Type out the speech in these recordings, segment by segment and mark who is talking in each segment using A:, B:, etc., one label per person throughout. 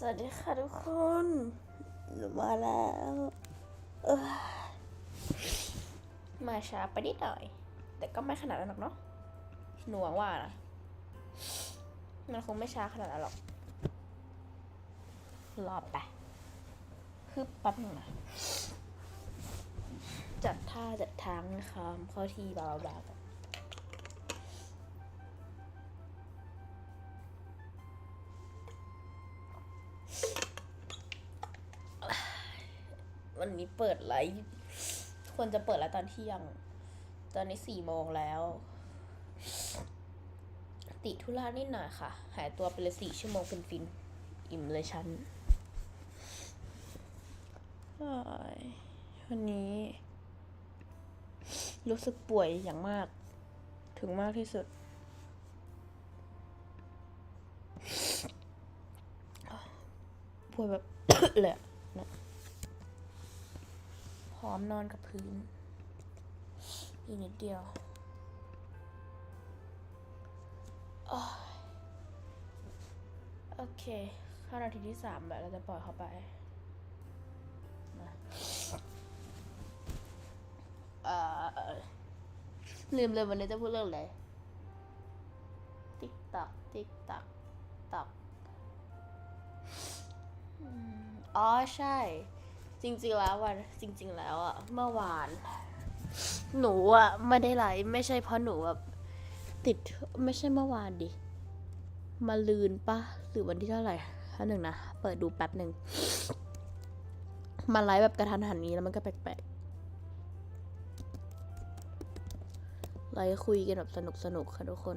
A: สวัสดีค่ะทุกคนหนูมาแล้วมาช้าไปนิดหน่อย แต่ก็ไม่ขนาดนั้นหรอกเนาะหนูหวังว่านะมันคงไม่ช้าขนาดนั้นหรอก รอไปคือแป๊บนึงนะจัดท่าจัดทางนะคะเข้าที่บาบาๆ วันนี้เปิดไลฟ์ควรจะเปิดแล้วตอนเที่ยง ตอนนี้สี่โมงแล้ว ติธุระนิดหน่อยค่ะ หายตัวไปเลยสี่ชั่วโมงเป็นฟิน อิ่มเลยฉันวันนี้ รู้สึกป่วยอย่างมาก ถึงมากที่สุด ป่วยแบบ เลย อะนะพร้อมนอนกับพื้น อีกนิดเดียวโอเคข้านาทีที่สามแบบเราจะปล่อยเขาไปลืมเลยวันนี้จะพูดเรื่องอะไร ติ๊กตัก ติ๊กตัก ตักอืมอ๋อ ใช่ จริงๆแล้ววันจริง ๆ แล้วอะเมื่อวาน หนูอะไม่ได้ไลฟ์ไม่ใช่เพราะหนูแบบติดไม่ใช่เมื่อวานดิมาลืนปะหรือวันที่เท่าไหร่อันหนึ่งนะ เปิดดูแป๊บหนึ่งมาไลฟ์แบบกระทันหันนี้แล้วมันก็แปลกๆไลฟ์คุยกันแบบสนุกสนุกๆค่ะทุกคน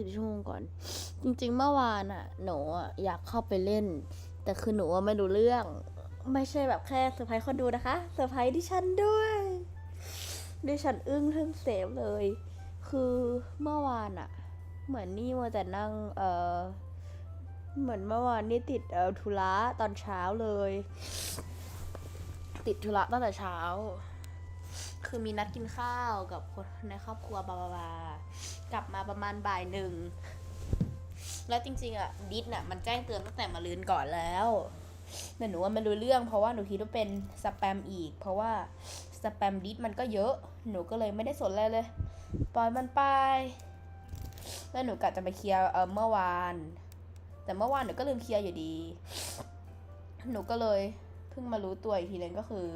A: 20ชั่วโมงก่อน จริง ๆ เมื่อวานอะหนูอะอยากเข้าไปเล่น แต่คือหนูไม่รู้เรื่อง ไม่ใช่แบบแค่เซอร์ไพรส์คนดูนะคะเซอร์ไพรส์ดิฉันด้วยดิฉันอึ้งทึ่งเสมเลย คือเมื่อวานอะเหมือนนี่ว่าแต่นั่งเออเหมือนเมื่อวานนี่ติดเออธุระตอนเช้าเลย ติดธุระตั้งแต่เช้า คือมีนัดกินข้าวกับคนในครอบครัวบาบาบากลับมาประมาณบ่ายหนึ่ง แล้วจริงๆอะดิสน่ะมันแจ้งเตือนตั้งแต่มาลืนก่อนแล้วแต่หนูว่าไม่รู้เรื่อง เพราะว่าหนูคิดว่าเป็นสแปมอีก เพราะว่าสแปมดิสมันก็เยอะหนูก็เลยไม่ได้สนอะไรเลย ปล่อยมันไปแล้วหนูกะจะไปเคลียร์เออเมื่อวาน แต่เมื่อวานหนูก็ลืมเคลียร์อยู่ดี หนูก็เลยเพิ่งมารู้ตัวอีกทีนึงก็คือ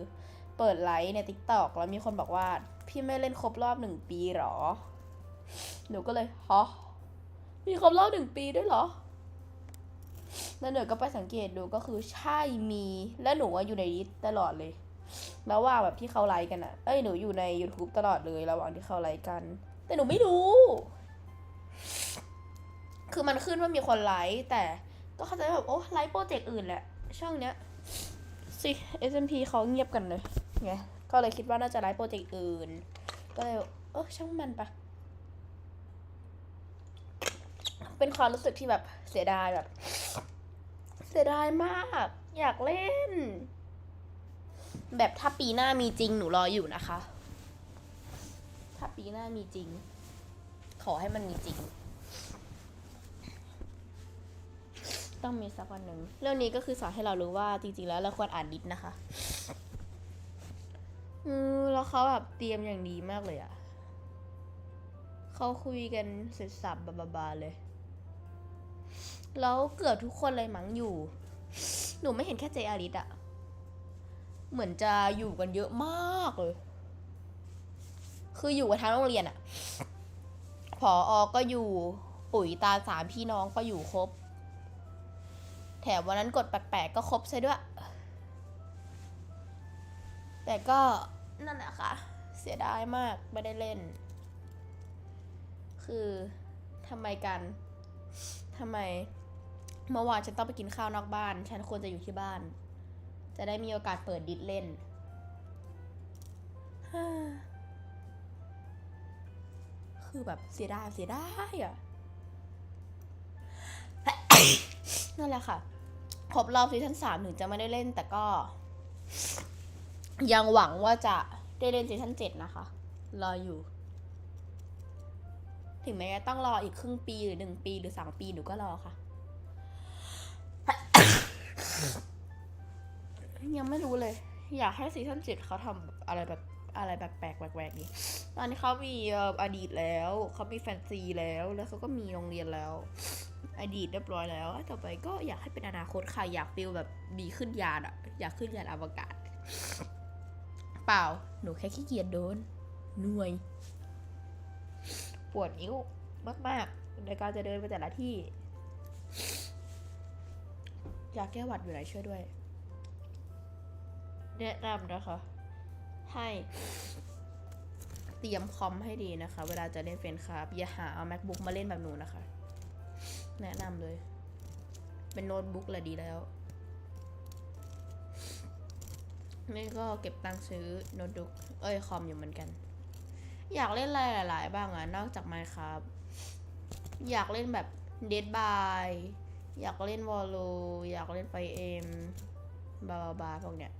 A: เปิดไลฟ์ใน t ิ k t o k แล้วมีคนบอกว่า พี่ไม่เล่นครบรอบหนึ่งปีหรอ หนูก็เลยฮะมีครบรอบหนึ่งปีด้วยเหรอ แล้วหนูก็ไปสังเกตดูก็คือใช่มี แล้วหนูว่าอยู่ในนี้ตลอดเลย แล้วว่าแบบที่เขาไลฟ์กันอะเอ้ยหนูอยู่ใน YouTube ตลอดเลยระหว่างที่เขาไลฟ์กัน แต่หนูไม่รู้ คือมันขึ้นว่ามีคนไลฟ์แต่ก็เข้าใจแบบโอ้ไลฟ์โปรเจกต์อื่นแหละ ช่องเนี้ยสิ SMP เขาเงียบกันเลย ไง ก็เลยคิดว่าน่าจะไลฟ์โปรเจกต์อื่น ก็เลยเออช่างมันปะเป็นความรู้สึกที่แบบเสียดายแบบ เสียดายมาก อยากเล่น แบบถ้าปีหน้ามีจริงหนูรออยู่นะคะ ถ้าปีหน้ามีจริง ขอให้มันมีจริง ต้องมีสักวันหนึ่งเรื่องนี้ก็คือสอนให้เรารู้ว่าจริง ๆ แล้วเราควรอ่านดิสนะคะ อือแล้วเขาแบบเตรียมอย่างดีมากเลยอะเขาคุยกันเสร็จสับบาบาๆเลย แล้วเกือบทุกคนเลยมั้งอยู่ หนูไม่เห็นแค่เจอาริสอะเหมือนจะอยู่กันเยอะมากเลย คืออยู่กันทั้งโรงเรียนอะผออก็อยู่ปุ๋ยตาสามพี่น้องก็อยู่ครบ แถมวันนั้นกดแปลกๆก็ครบซะด้วย แต่ก็ นั่นแหละค่ะ เสียดายมากไม่ได้เล่น คือทำไมกันทำไมเมื่อวานฉันต้องไปกินข้าวนอกบ้าน ฉันควรจะอยู่ที่บ้าน จะได้มีโอกาสเปิดดิสเล่น คือแบบเสียดายเสียดายอะนั่นแหละค่ะครบรอบซีซั่นสามถึงจะไม่ได้เล่นแต่ก็ ยังหวังว่าจะได้เล่นซีซั่นเจ็ดนะคะ รออยู่ ถึงแม้จะต้องรออีกครึ่งปีหรือหนึ่งปีหรือสองปีหนูก็รอค่ะ ยังไม่รู้เลย อยากให้ซีซั่นเจ็ดเขาทำอะไรแบบอะไรแบบแปลกแหวกๆนี้ ตอนนี้เขามีอดีตแล้ว เขามีแฟนซีแล้ว แล้วเขาก็มีโรงเรียนแล้ว อดีตเรียบร้อยแล้ว ต่อไปก็อยากให้เป็นอนาคตค่ะ อยากฟิลแบบมีขึ้นยานอะอยากขึ้นยานอวกาศ เปล่า หนูแค่ขี้เกียจโดนหนื่อยปวดนิ้วมากๆในการจะเดินไปแต่ละที่อยากแก้หวัดอยู่ไหนช่วยด้วย แนะนำนะคะ ให้เตรียมคอมให้ดีนะคะ เวลาจะเล่นเฟรนคราฟอย่าหาเอา macbook มาเล่นแบบหนูนะคะ แนะนำเลย เป็นโน้ตบุ๊กแหละดีแล้ว นี่ก็เก็บตังค์ซื้อโน้ตบุ๊กเอ้ยคอมอยู่เหมือนกัน อยากเล่นอะไรหลาย ๆ บ้างอะนอกจาก Minecraft อยากเล่นแบบ Dead by อยากเล่น Valo อยากเล่นไฟเอ็มบาบาบาพวกเนี้ย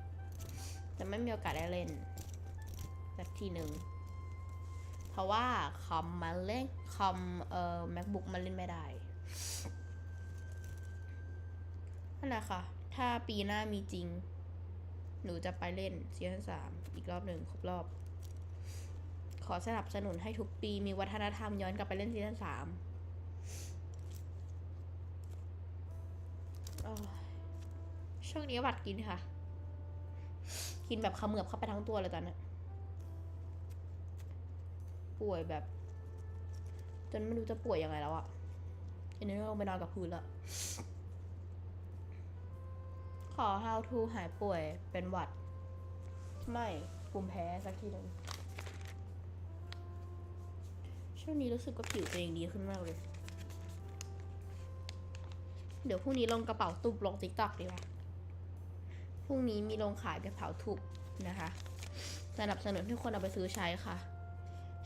A: แต่ไม่มีโอกาสได้เล่นสักทีหนึ่งเพราะว่าคอมมันเล่นคอมเอ่อ macbook มันเล่นไม่ได้นั่นแหละค่ะ ถ้าปีหน้ามีจริง หนูจะไปเล่นซีซั่นสามอีกรอบหนึ่งครบรอบ ขอสนับสนุนให้ทุกปีมีวัฒนธรรมย้อนกลับไปเล่นซีซั่นสามช่วงนี้หวัดกินค่ะ กินแบบขมือบเข้าไปทั้งตัวเลยตอนนี้ป่วยแบบ จนไม่รู้จะป่วยยังไงแล้วอะอันนี้ลงไปนอนกับพื้นละ ขอ how to หายป่วยเป็นหวัด ไม่ภูมิแพ้สักทีหนึ่งช่วงนี้รู้สึกว่าผิวตัวเองดีขึ้นมากเลย เดี๋ยวพรุ่งนี้ลงกระเป๋าตุบลงติ๊กต็อกดีกว่าพรุ่งนี้มีลงขายกระเป๋าถูกนะคะสนับสนุนให้คนเอาไปซื้อใช้ค่ะ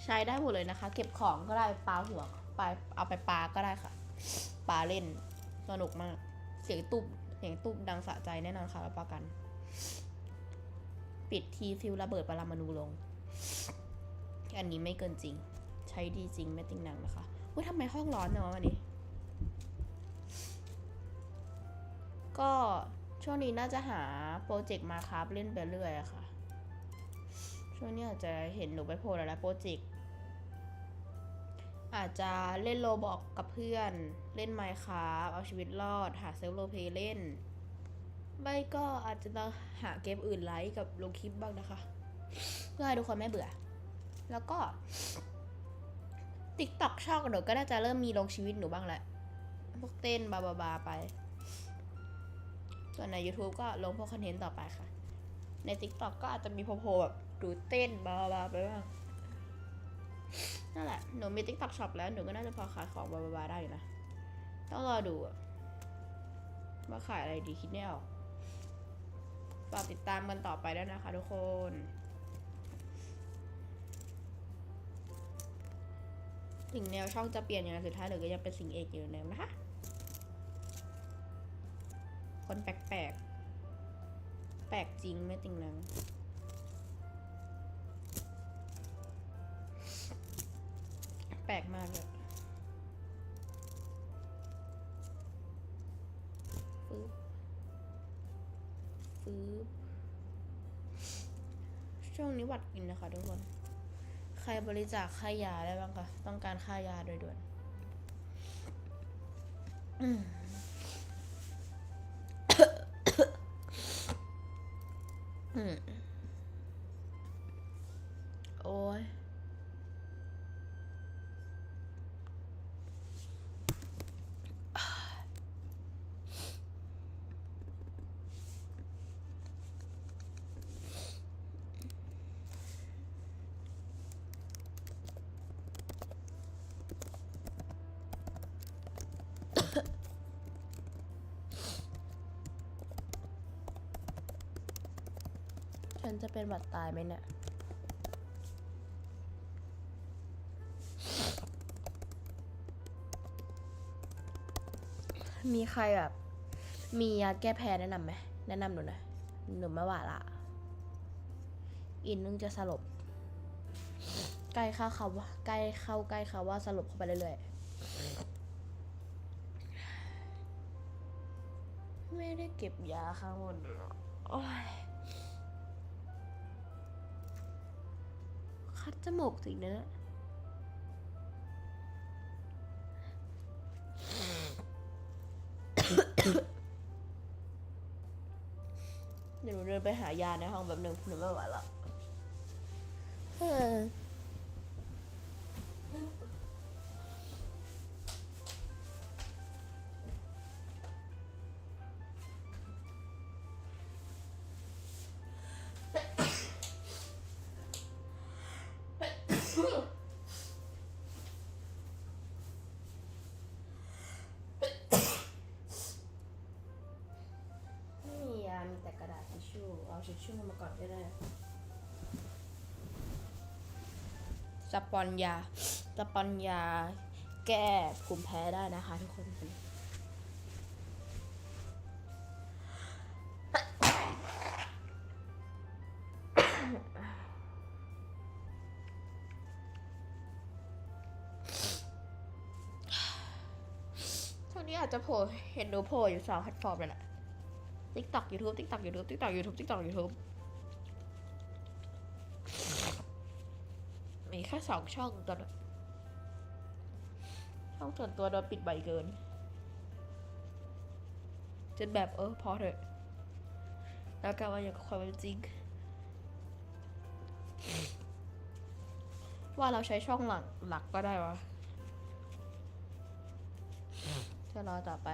A: ใช้ได้หมดเลยนะคะ เก็บของก็ได้ปลาหัวไปเอาไปปลาก็ได้ค่ะปลาเล่นสนุกมาก เสียงตุบ เสียงตุบดังสะใจแน่นอนค่ะรับประกัน ปิดทีฟิวระเบิดปรามาณูลง อันนี้ไม่เกินจริง ใช้ดีจริงไม่ติงหนังนะคะว่าทำไมห้องร้อนเนอะวันนี้ ก็ช่วงนี้น่าจะหาโปรเจกต์มาครับเล่นไปเรื่อยอะค่ะ ช่วงนี้อาจจะเห็นหนูไปโพลหลายๆโปรเจกต์อาจจะเล่นโลบอกกับเพื่อน เล่นไมค์ครับเอาชีวิตรอด หาเซฟ์โรลเพล่เล่น ไม่ก็อาจจะต้องหาเกมอื่นไลค์กับลงคลิปบ้างนะคะ เพื่อให้ทุกคนไม่เบื่อ แล้วก็ติ๊กต็อกช่องหนูก็น่าจะเริ่มมีลงชีวิตหนูบ้างแหละ พวกเต้นบาบาบาไป ส่วนใน YouTube ก็ลงพวกคอนเทนต์ต่อไปค่ะ ใน TikTok ก็อาจจะมีโพลๆแบบดูเต้นบาบาๆไปบ้างนั่นแหละ หนูมี TikTok Shop แล้ว หนูก็น่าจะพอขายของบาบาๆได้อยู่นะ ต้องรอดูอะว่าขายอะไรดีคิดไม่ออกฝากติดตามกันต่อไปด้วยนะคะทุกคนถึงแนวช่องจะเปลี่ยนอย่างไรสุดท้ายหนูก็ยังเป็นสิ่งเอกอยู่เหมือนเดิมนะคะ คนแปลกๆแปลกจริงไม่ติงนังแปลกมากเลย ปึ๊บปึ๊บช่วงนี้หวัดกินนะคะทุกคน ใครบริจาคค่ายาได้บ้างคะต้องการค่ายาโดยด่วนอืม อืมโอ้ย ฉันจะเป็นหวัดตายไหมเนี่ย มีใครแบบ มียาแก้แพ้แนะนำไหม แนะนำหนูหน่อยหนูไม่ไหวละ อินนึงจะสลบ ใกล้เข้าเขาว่าใกล้เข้าใกล้เขาว่าสลบเข้าไปเรื่อยๆ ไม่ได้เก็บยาข้างบนอกโอ้ย จมูกสิเนอะเดี๋ยวหนูเดินไปหายาในห้องแบบหนึ่งหนูไม่ไหวละ ชชู่เอาทิชชู่มาก่อนก็ได้สปอนยาสปอนยา แก้ภูมิแพ้ได้นะคะทุกคนช่วงนี้อาจจะโผล่เห็นหนูโผล่อยู่สองแพลตฟอร์มเลยแหละ TikTok YouTube TikTok YouTube TikTok YouTube TikTok YouTube มีแค่สองช่องตอนนี้ช่องส่วนตัวโดนปิดบ่อยเกินจนแบบเออพอเถอะแล้วก็ว่าอย่างกับความเป็นจริง ว่าเราใช้ช่องหลักหลักก็ได้วะจะรอต่อไป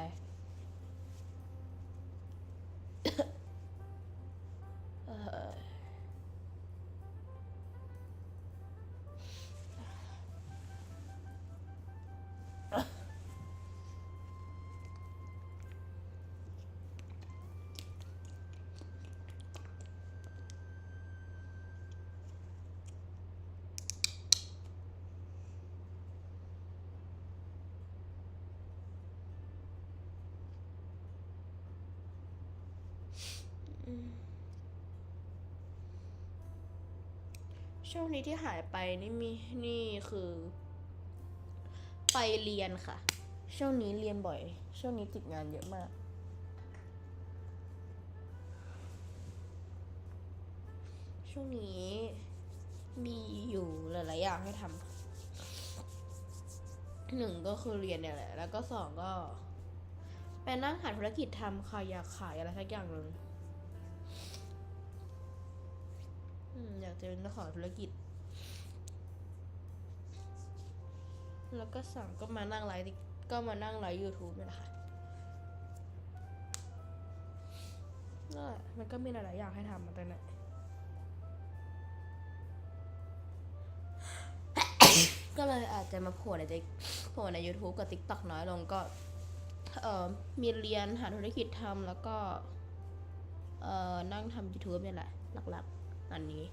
A: ช่วงนี้ที่หายไปนี่มีนี่คือ ไปเรียนค่ะ ช่วงนี้เรียนบ่อย ช่วงนี้ติดงานเยอะมาก ช่วงนี้มีอยู่หลายๆอย่างให้ทำหนึ่งก็คือเรียนเนี่ยแหละ แล้วก็สองก็ไปนั่งหาธุรกิจทำค่ะอยากขายอะไรสักอย่างหนึ่ง อยากจะเป็นเจ้าของธุรกิจ แล้วก็สามก็มานั่งไลฟ์กก็มานั่งไลฟ์ YouTube นี่แหละค่ะนั่นแหละมันก็มีหลายๆอย่างให้ทำมาแต่ไหนก็เลยอาจจะมาโผล่ในโผล่ใน YouTube กับ TikTok น้อยลงก็ เอ่อ มีเรียนหาธุรกิจทำแล้วก็ เอ่อ นั่งทำ YouTube เนี่ยแหละ หลักๆ อันนี้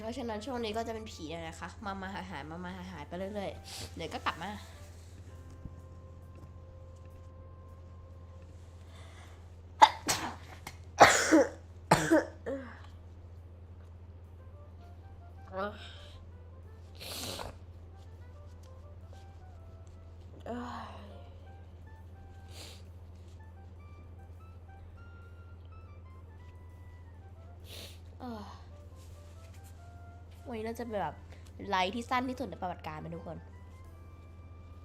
A: เพราะฉะนั้นช่วงนี้ก็จะเป็นผีนะคะ มามาหายหายมามาหายหายไปเรื่อยๆ เดี๋ยวก็กลับมาเอ นนี้เราจะเป็นแบบไลฟ์ที่สั้นที่สุดในประวัติการไหมทุกคน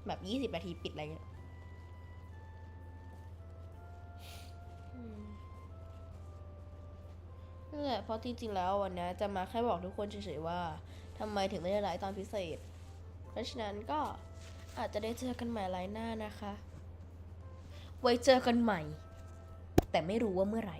A: แบบยี่สิบนาทีปิดอะไรเงี้ยนั่นแหละเพราะจริงๆแล้ววันนี้จะมาแค่บอกทุกคนเฉยๆว่าทำไมถึงไม่ได้ไลฟ์ตอนพิเศษ เพราะฉะนั้นก็อาจจะได้เจอกันใหม่ไลฟ์หน้านะคะ ไว้เจอกันใหม่ แต่ไม่รู้ว่าเมื่อไหร่